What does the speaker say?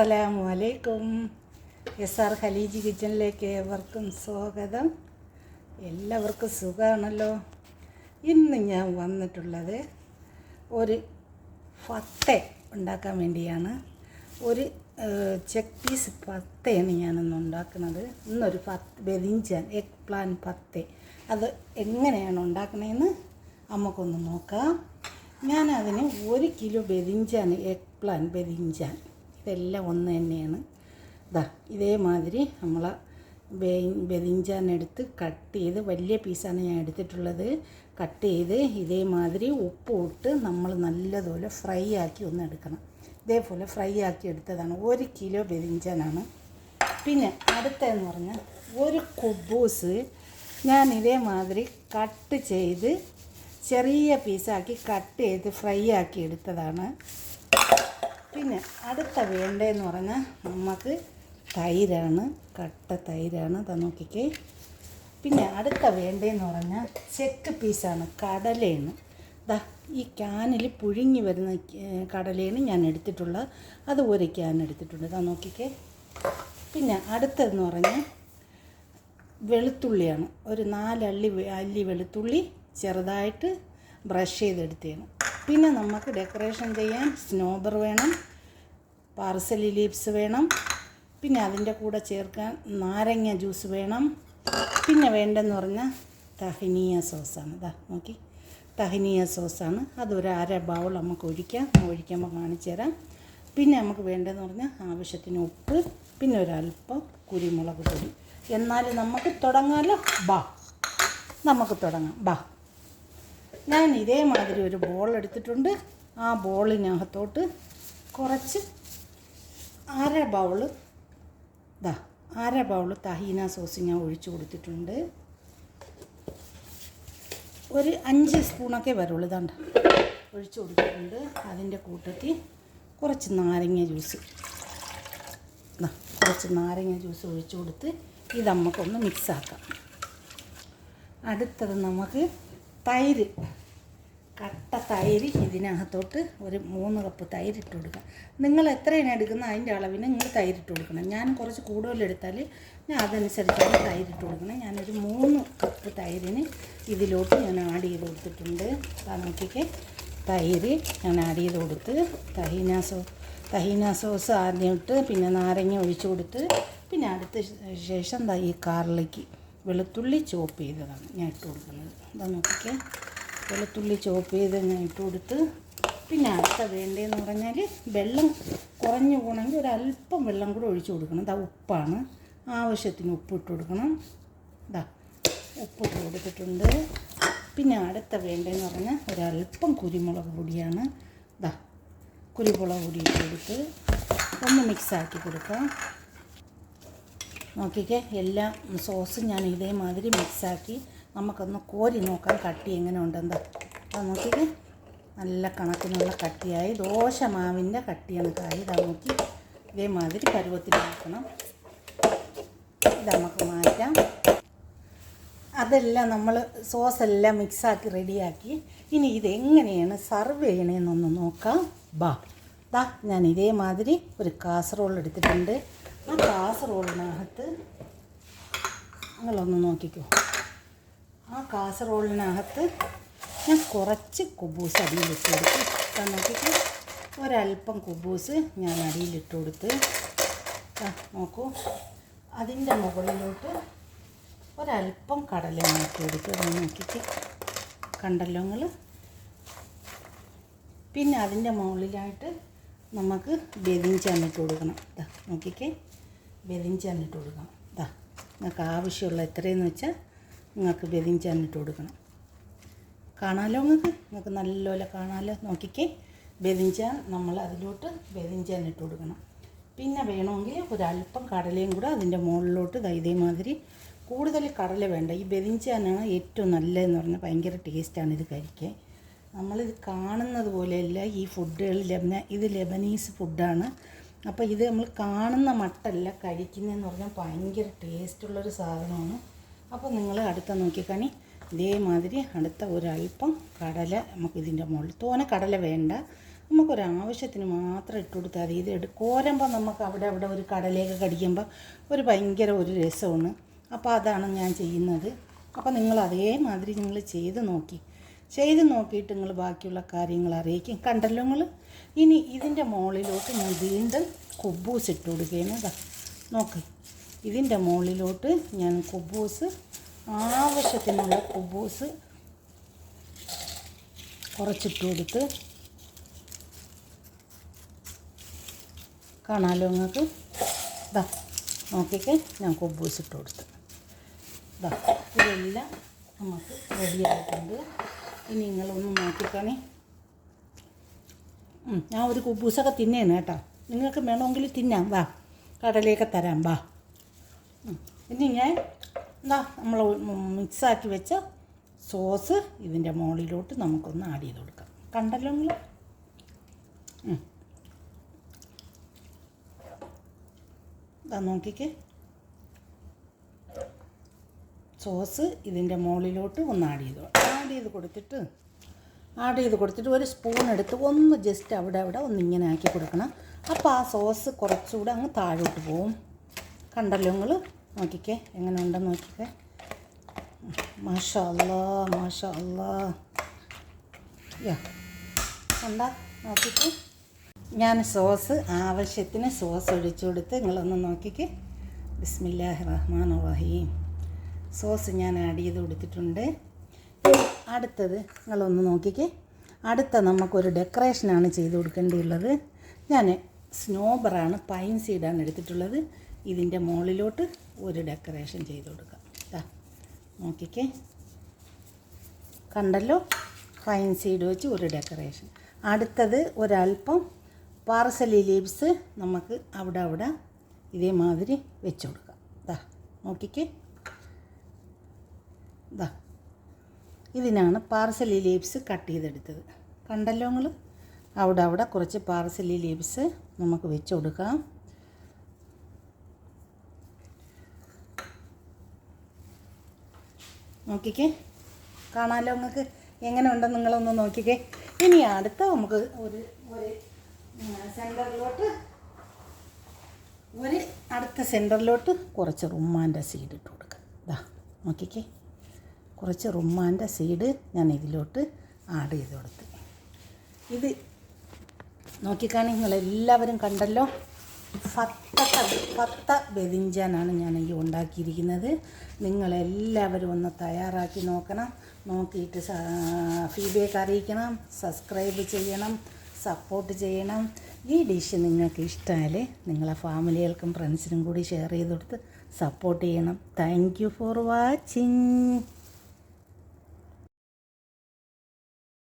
അസ്സലാമു S R Khaleeji കിച്ചണിലേക്ക് ഏവർക്കും സ്വാഗതം. എല്ലാവർക്കും സുഖമാണല്ലോ ഇന്ന് ഞാൻ വന്നിട്ടുള്ളത് ഒരു ഫത്ത ഉണ്ടാക്കാൻ വേണ്ടിയാണ്. ഒരു ചെക്ക് പീസ് പത്തയാണ് ഞാനിന്ന് ഉണ്ടാക്കുന്നത്. ഇന്നൊരു പത്ത് ബെതിഞ്ചാൻ എഗ് പ്ലാൻ പത്ത്. അത് എങ്ങനെയാണ് ഉണ്ടാക്കണതെന്ന് നമുക്കൊന്ന് നോക്കാം. ഞാനതിന് ഒരു കിലോ ബെതിഞ്ചാൻ എഗ് പ്ലാൻ ബെതിഞ്ചാൻ. ഇതെല്ലാം ഒന്ന് തന്നെയാണ്. ഇതാ ഇതേമാതിരി നമ്മൾ ബെതിഞ്ചാൻ എടുത്ത് കട്ട് ചെയ്ത് വലിയ പീസാണ് ഞാൻ എടുത്തിട്ടുള്ളത്. കട്ട് ചെയ്ത് ഇതേമാതിരി ഉപ്പ് ഇട്ട് നമ്മൾ നല്ലതുപോലെ ഫ്രൈ ആക്കി ഒന്ന് എടുക്കണം. ഇതേപോലെ ഫ്രൈ ആക്കി എടുത്തതാണ്. ഒരു കിലോ ബെതിഞ്ചാനാണ് പിന്നെ അടുത്തതെന്ന് പറഞ്ഞാൽ ഒരു കുബൂസ് ഞാൻ ഇതേമാതിരി കട്ട് ചെയ്ത് ചെറിയ പീസാക്കി കട്ട് ചെയ്ത് ഫ്രൈ ആക്കി എടുത്തതാണ്. പിന്നെ അടുത്ത വേണ്ടതെന്ന് പറഞ്ഞാൽ നമുക്ക് തൈരാണ് കട്ട തൈരാണ്. നോക്കിക്കേ. പിന്നെ അടുത്ത വേണ്ടതെന്ന് പറഞ്ഞാൽ ചെക്ക് പീസാണ് കടലയാണ്. ദാ ഈ ക്യാനിൽ പുഴുങ്ങി വരുന്ന കടലയാണ് ഞാൻ എടുത്തിട്ടുള്ളത് അത് ഒരു ക്യാൻ എടുത്തിട്ടുണ്ട്. ഇതാ നോക്കിക്കേ. പിന്നെ അടുത്തതെന്ന് പറഞ്ഞാൽ വെളുത്തുള്ളിയാണ്. ഒരു നാലള്ളി അല്ലി വെളുത്തുള്ളി ചെറുതായിട്ട് ബ്രഷ് ചെയ്തെടുത്തതാണ്. പിന്നെ നമുക്ക് ഡെക്കറേഷൻ ചെയ്യാൻ സ്നോബർ വേണം പാർസലി ലീവ്സ് വേണം പിന്നെ അതിന്റെ കൂടെ ചേർക്കാൻ നാരങ്ങ ജ്യൂസ് വേണം. പിന്നെ വേണ്ടെന്ന് പറഞ്ഞാൽ തഹിനിയ സോസാണ് ഇതാ നോക്കി. തഹിനിയ സോസാണ് അതൊരു അര ബൗൾ നമുക്ക് ഒഴിക്കാം. ഒഴിക്കുമ്പോൾ കാണിച്ചു തരാം. പിന്നെ നമുക്ക് വേണ്ടതെന്ന് പറഞ്ഞാൽ ആവശ്യത്തിന് ഉപ്പ് പിന്നെ ഒരല്പം കുരുമുളക് പൊടി. എന്നാൽ നമുക്ക് തുടങ്ങാമല്ലോ ബാ. നമുക്ക് തുടങ്ങാം. ബാ. ഞാൻ ഇതേമാതിരി ഒരു ബോൾ എടുത്തിട്ടുണ്ട്. ആ ബോളിനകത്തോട്ട് കുറച്ച് അര ബൗൾ ദാ അര ബൗൾ തഹീന സോസ് ഞാൻ ഒഴിച്ചു കൊടുത്തിട്ടുണ്ട്. ഒരു അഞ്ച് സ്പൂണൊക്കെ വരുള്ളൂ ഇതാണ്ട്. ഒഴിച്ചു കൊടുത്തിട്ടുണ്ട്. അതിന്റെ കൂട്ടത്തിൽ കുറച്ച് നാരങ്ങ ജ്യൂസ് കുറച്ച് നാരങ്ങ ജ്യൂസ് ഒഴിച്ചു കൊടുത്ത് ഇത് നമുക്കൊന്ന് മിക്സാക്കാം അടുത്തത് നമുക്ക് തൈര്. കട്ട തൈര് ഇതിനകത്തോട്ട് ഒരു മൂന്ന് കപ്പ് തൈര് ഇട്ട് കൊടുക്കുക. നിങ്ങൾ എത്രയാണ് എടുക്കുന്നത് അതിന്റെ അളവിന് നിങ്ങൾ തൈര് ഇട്ട് കൊടുക്കണം. ഞാൻ കുറച്ച് കൂടുതലെടുത്താൽ ഞാൻ അതനുസരിച്ചാണ് തൈര് ഇട്ട് കൊടുക്കണം ഞാനൊരു മൂന്ന് കപ്പ് തൈരിന് ഇതിലോട്ട് ഞാൻ ആഡ് ചെയ്ത് കൊടുത്തിട്ടുണ്ട്. നോക്കിക്കേ. തൈര് ഞാൻ ആഡ് ചെയ്ത് കൊടുത്ത് തഹീന സോ തഹീന സോസ് ആദ്യം ഇട്ട് പിന്നെ നാരങ്ങ ഒഴിച്ച് കൊടുത്ത് പിന്നെ അടുത്ത ശേഷം ഈ കാറിലേക്ക് വെളുത്തുള്ളി ചോപ്പ് ചെയ്തതാണ് ഞാൻ ഇട്ട് കൊടുക്കുന്നത്. അതാ നോക്കിക്കേ. വെളുത്തുള്ളി ചോപ്പ് ചെയ്ത് ഞാൻ ഇട്ട് കൊടുത്ത് പിന്നെ അടുത്ത വേണ്ടതെന്ന് പറഞ്ഞാൽ വെള്ളം കുറഞ്ഞു പോകണമെങ്കിൽ ഒരല്പം വെള്ളം കൂടെ ഒഴിച്ചു കൊടുക്കണം. ഇതാ ഉപ്പാണ്. ആവശ്യത്തിന് ഉപ്പ് ഇട്ട് കൊടുക്കണം. ഇതാ ഉപ്പ് ഇട്ട് കൊടുത്തിട്ടുണ്ട്. പിന്നെ അടുത്ത വേണ്ടതെന്ന് പറഞ്ഞാൽ ഒരല്പം കുരുമുളക് പൊടിയാണ്. ഇതാ കുരുമുളക് പൊടി ഇട്ട് കൊടുത്ത് ഒന്ന് മിക്സാക്കി കൊടുക്കാം. നോക്കിക്കേ എല്ലാ സോസും ഞാൻ ഇതേമാതിരി മിക്സാക്കി നമുക്കൊന്ന് കോരി നോക്കാം കട്ടി എങ്ങനെ ഉണ്ടെന്ന് അത് നോക്കിക്കേ. നല്ല കണക്കിനുള്ള കട്ടിയായി. ദോശ മാവിന്റെ കട്ടിയാണ് കായി ഇതാ നോക്കി. ഇതേമാതിരി പരുവത്തിൽ നോക്കണം ഇത് നമുക്ക് മാറ്റാം. അതെല്ലാം നമ്മൾ സോസെല്ലാം മിക്സാക്കി റെഡിയാക്കി ഇനി ഇതെങ്ങനെയാണ് സർവ് ചെയ്യണേന്നൊന്ന് നോക്കാം. ബാ. ദാ ഞാൻ ഇതേമാതിരി ഒരു കാസറോൾ എടുത്തിട്ടുണ്ട്. ആ കാസറോളിനകത്ത് നിങ്ങളൊന്ന് നോക്കിക്കോ. ആ കാസറോളിനകത്ത് ഞാൻ കുറച്ച് കുബൂസ് അടിയിലിട്ട് കൊടുത്തു. ഇപ്പം നോക്കിയിട്ട് ഒരല്പം കുബൂസ് ഞാൻ അടിയിലിട്ട് കൊടുത്ത്. നോക്കൂ. അതിന്റെ മുകളിലോട്ട് ഒരല്പം കടല മാറ്റി കൊടുത്തു. അത് നോക്കിയിട്ട് കണ്ടല്ലോ നിങ്ങൾ പിന്നെ അതിന്റെ മുകളിലായിട്ട് നമുക്ക് ബെതിഞ്ചാൻ ഇട്ട് കൊടുക്കണം. ഇതാ നോക്കിക്കേ. ബെതിഞ്ചാൻ ഇട്ട് കൊടുക്കണം. ഇതാ നിങ്ങൾക്ക് ആവശ്യമുള്ള എത്രയെന്ന് വെച്ചാൽ നിങ്ങൾക്ക് ബെതിഞ്ചാൻ ഇട്ട് കൊടുക്കണം. കാണാമല്ലോ നിങ്ങൾക്ക്? നിങ്ങൾക്ക് നല്ലപോലെ കാണാമല്ലോ നോക്കിക്കേ. ബെതിഞ്ചാൻ നമ്മൾ അതിലോട്ട് ബെതിഞ്ചാൻ ഇട്ട് കൊടുക്കണം. പിന്നെ വേണമെങ്കിൽ ഒരല്പം കടലയും കൂടെ അതിന്റെ മുകളിലോട്ട് ഇതേമാതിരി കൂടുതൽ കടല വേണ്ട. ഈ ബെതിഞ്ചാനാണ് ഏറ്റവും നല്ലതെന്ന് പറഞ്ഞാൽ ഭയങ്കര ടേസ്റ്റാണ് ഇത് കഴിക്കാൻ. നമ്മളിത് കാണുന്നത് പോലെയല്ല ഈ ഫുഡുകൾ ലബന ഇത് ലെബനീസ് ഫുഡാണ് അപ്പോൾ ഇത് നമ്മൾ കാണുന്ന മട്ടല്ല കഴിക്കുന്നതെന്ന് പറഞ്ഞാൽ ഭയങ്കര ടേസ്റ്റുള്ളൊരു സാധനമാണ്. അപ്പോൾ നിങ്ങൾ അടുത്ത നോക്കിക്കണി ഇതേമാതിരി അടുത്ത ഒരല്പം കടല നമുക്ക് ഇതിന്റെ മുകളിൽ തോന കടല വേണ്ട. നമുക്കൊരാവശ്യത്തിന് മാത്രം ഇട്ട് കൊടുത്താൽ മതി. ഇത് എടു നമുക്ക് അവിടെ അവിടെ ഒരു കടലേക്ക് കടിക്കുമ്പോൾ ഒരു ഭയങ്കര ഒരു രസമാണ്. അപ്പോൾ അതാണ് ഞാൻ ചെയ്യുന്നത്. അപ്പോൾ നിങ്ങൾ അതേമാതിരി നിങ്ങൾ ചെയ്ത് നോക്കി. ചെയ്ത് നോക്കിയിട്ട് നിങ്ങൾ ബാക്കിയുള്ള കാര്യങ്ങൾ അറിയിക്കും. കണ്ടല്ലോ നിങ്ങൾ? ഇനി ഇതിന്റെ മുകളിലോട്ട് ഞാൻ വീണ്ടും കൊബ്ബൂസ് ഇട്ട് കൊടുക്കുകയാണ് നോക്ക്. ഇതിന്റെ മുകളിലോട്ട് ഞാൻ കുബൂസ് ആവശ്യത്തിനുള്ള കുബൂസ് കുറച്ചിട്ട് കൊടുത്ത് കാണാമല്ലോ നിങ്ങൾക്ക്? ഇതാ നോക്കിക്കെ ഞാൻ കുബൂസ് ഇട്ട് കൊടുത്ത്. ഇതാ ഇതെല്ലാം നമുക്ക് റെഡി ആയിട്ടുണ്ട്. ഇനി നിങ്ങളൊന്ന് നോക്കിക്കണേ. ഞാൻ ഒരു കുബൂസൊക്കെ തിന്നേന്ന് കേട്ടോ. നിങ്ങൾക്ക് വേണമെങ്കിൽ തിന്നാം. വാ കടലയൊക്കെ തരാം. വാ. ഇനി ഞാൻ എന്താ നമ്മൾ മിക്സാക്കി വെച്ച സോസ് ഇതിന്റെ മുകളിലോട്ട് നമുക്കൊന്ന് ആഡ് ചെയ്ത് കൊടുക്കാം. കണ്ടല്ലോ നിങ്ങൾ ഇതാ നോക്കിക്കേ. സോസ് ഇതിന്റെ മുകളിലോട്ട് ഒന്ന് ആഡ് ചെയ്ത് ആഡ് ചെയ്ത് കൊടുത്തിട്ട് ആഡ് ചെയ്ത് കൊടുത്തിട്ട് ഒരു സ്പൂൺ എടുത്ത് ഒന്ന് ജസ്റ്റ് അവിടെ അവിടെ ഒന്ന് ഇങ്ങനെ ആക്കി കൊടുക്കണം. അപ്പോൾ ആ സോസ് കുറച്ചുകൂടെ അങ്ങ് താഴോട്ട് പോവും. കണ്ടല്ലോ നിങ്ങൾ നോക്കിക്കേ എങ്ങനെ ഉണ്ടെന്ന് നോക്കിക്കേ. മാഷ അല്ലാ മാഷ അല്ലാ യാ കണ്ട നോക്കിക്കേ. ഞാൻ സോസ് ആവശ്യത്തിന് സോസ് ഒഴിച്ചു കൊടുത്ത് നിങ്ങളൊന്ന് നോക്കിക്കേ. ബിസ്മില്ലാഹി റഹ്മാൻ റഹീം സോസ് ഞാൻ ആഡ് ചെയ്ത് കൊടുത്തിട്ടുണ്ട്. അടുത്തത് നിങ്ങളൊന്ന് നോക്കിക്കേ. അടുത്ത നമുക്കൊരു ഡെക്കറേഷനാണ് ചെയ്ത് കൊടുക്കേണ്ടിയുള്ളത്. ഞാൻ സ്നോബറാണ് പൈൻ സീഡാണ് എടുത്തിട്ടുള്ളത്. ഇതിന്റെ മുകളിലോട്ട് ഒരു ഡെക്കറേഷൻ ചെയ്ത് കൊടുക്കാം. ദാ നോക്കിക്കേ. കണ്ടല്ലോ? ഫൈൻ സീഡ് വെച്ച് ഒരു ഡെക്കറേഷൻ. അടുത്തത് ഒരല്പം പാർസലി ലീവ്സ് നമുക്ക് അവിടെ അവിടെ ഇതേമാതിരി വെച്ച് കൊടുക്കാം. ഇതാ നോക്കിക്കേ. ഇതാ ഇതിനാണ് പാർസലി ലീവ്സ് കട്ട് ചെയ്തെടുത്തത്. കണ്ടല്ലോ നിങ്ങൾ അവിടെ അവിടെ കുറച്ച് പാർസലി ലീവ്സ് നമുക്ക് വെച്ച് കൊടുക്കാം. നോക്കിക്കേ. കാണാമല്ലോ നിങ്ങൾക്ക് എങ്ങനെ ഉണ്ടെന്ന് നിങ്ങളൊന്ന് നോക്കിക്കേ. ഇനി അടുത്ത നമുക്ക് ഒരു ഒരു സെന്ററിലോട്ട് ഒരു അടുത്ത സെന്ററിലോട്ട് കുറച്ച് റുമ്മാന്റെ സീഡ് ഇട്ട് കൊടുക്കുക ഇതാ നോക്കിക്കേ. കുറച്ച് റുമ്മാന്റെ സീഡ് ഞാൻ ഇതിലോട്ട് ആഡ് ചെയ്ത് കൊടുത്ത്. ഇത് നോക്കിക്കാണി നിങ്ങളെല്ലാവരും കണ്ടല്ലോ? ഫത്ത ഫത്ത ബെതിഞ്ചാനാണ് ഞാൻ ഈ ഉണ്ടാക്കിയിരിക്കുന്നത്. നിങ്ങളെല്ലാവരും ഒന്ന് തയ്യാറാക്കി നോക്കണം. നോക്കിയിട്ട് ഫീഡ്ബാക്ക് അറിയിക്കണം. സബ്സ്ക്രൈബ് ചെയ്യണം. സപ്പോർട്ട് ചെയ്യണം. ഈ ഡിഷ് നിങ്ങൾക്ക് ഇഷ്ടമായാൽ നിങ്ങളെ ഫാമിലികൾക്കും ഫ്രണ്ട്സിനും കൂടി ഷെയർ ചെയ്ത് കൊടുത്ത് സപ്പോർട്ട് ചെയ്യണം. Thank for watching.